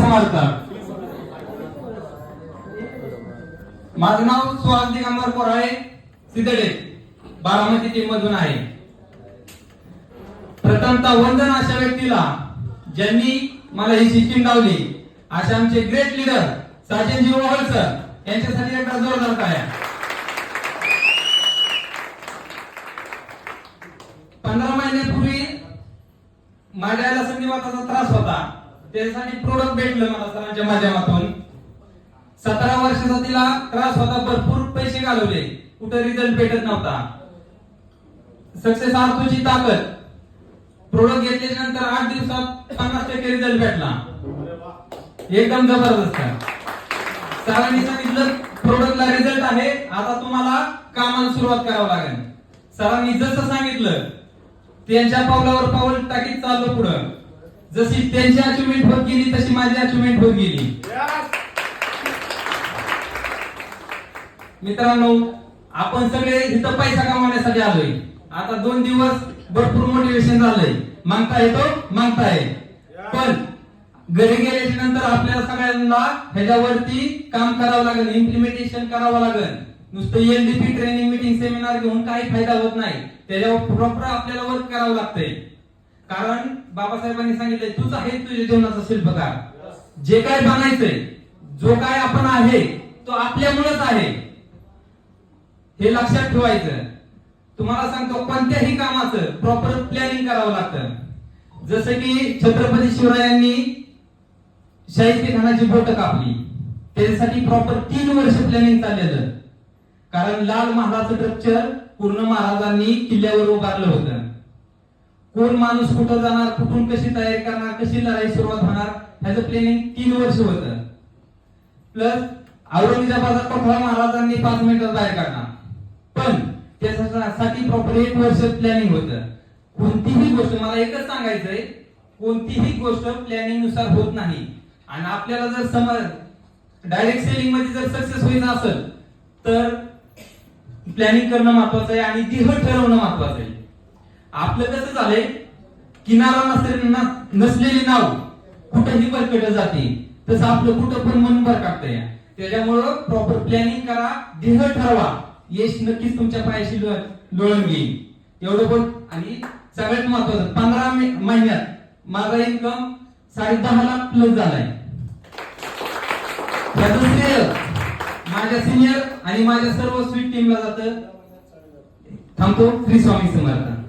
समर्थ माझं नाव सुहास दिगंबर कोराळे सिदडे बारामती टीम मधून आहे. प्रथमतः वंदन अशा व्यक्तीला ज्यांनी मला ही सिस्टीम लावली. असे आमचे great leader Sajanji Ohal sir यांच्यासाठी एकदा जोरदार काय पंधरा महिन्यापूर्वी माझ्या संधिवाताचा त्रास होता. त्यासाठी प्रोडक्ट भेटलं मला सरांच्या माध्यमातून. सतरा वर्षाचा तिला त्रास होता भरपूर पैसे घालवले. कुठे रिझल्ट भेटत नव्हता. सक्सेस आर्थोची ताकद. प्रोडक्ट घेतल्याच्या नंतर आठ दिवसात पन्नास टक्के रिझल्ट भेटला. एकदम जबरदस्त. सरांनी सांगितलं प्रोडक्टला रिझल्ट आहे आता तुम्हाला कामाला सुरुवात करावं लागेल. सरांनी जसं सांगितलं त्यांच्या पावलावर पाऊल टाकीत चाललो पुढं. जशी त्यांची अचिव्हमेंट होत गेली तशी माझी अचिव्हमेंट होत गेली. मित्रांनो आपण सगळे इथं पैसा कमावण्यासाठी आलोय. आता दोन दिवस भरपूर मोटिवेशन झालंय. मागता येतो मागता येईल पण घरी गेल्याच्यानंतर आपल्याला सगळ्यांना ह्याच्यावरती काम करावं लागेल इम्प्लिमेंटेशन करावं लागेल. नुसतं एलडीपी ट्रेनिंग मिटिंग सेमिनार घेऊन काही फायदा होत नाही. त्याच्यावर प्रॉपर आपल्याला वर्क करावं लागतंय. कारण बाबासाहेबांनी सांगितले तूच आहे तुझ्या जीवनाचा शिल्पकार. जे काय बनायचंय जो काय आपण आहे तो आपल्यामुळेच आहे. हे लक्षात ठेवायचं. तुम्हाला सांगतो कोणत्याही कामाचं प्रॉपर प्लॅनिंग करावं लागतं. जसं की छत्रपती शिवरायांनी शाहिस्ती खानाची बोट कापली. त्याच्यासाठी प्रॉपर तीन वर्ष प्लॅनिंग चाललेलं. कारण लाल महालाचं स्ट्रक्चर पूर्ण महाराजांनी किल्ल्यावर उभारलं होतं. कोण माणूस कुठं जाणार कुठून कशी तयारी करणार कशी लढाई सुरुवात होणार ह्याचं प्लॅनिंग तीन वर्ष होतं. प्लस औरंगजेबाचा कोठा महाराजांनी पाच मिनिटात बाहेर काढणार पण त्याच्यासाठी प्रॉपर एक वर्ष प्लॅनिंग होतं. कोणतीही गोष्ट मला एकच सांगायचंय कोणतीही गोष्ट प्लॅनिंगनुसार होत नाही. आणि आपल्याला जर समज डायरेक्ट सेलिंगमध्ये जर सक्सेस व्हायचं असेल तर प्लॅनिंग करणं महत्वाचं आहे आणि दिह ठरवणं महत्वाचं आहे. आपलं कसं झालंय किनारा नसले नसलेले नसलेली नाव कुठंही बरकट जाते. तसं आपलं कुठं पण मन बरकाटतंय त्याच्यामुळं प्रॉपर प्लॅनिंग करा देह ठरवा. यश नक्कीच तुमच्या पायाशी लोळून घेईल. एवढं पण आणि सगळ्यात महत्वाचं पंधरा महिन्यात माझा इन्कम साडे दहा लाख प्लस झालाय माझ्या सिनियर आणि माझ्या सर्व स्वीट टीमला जात. थांबतो श्री स्वामी समर्थ.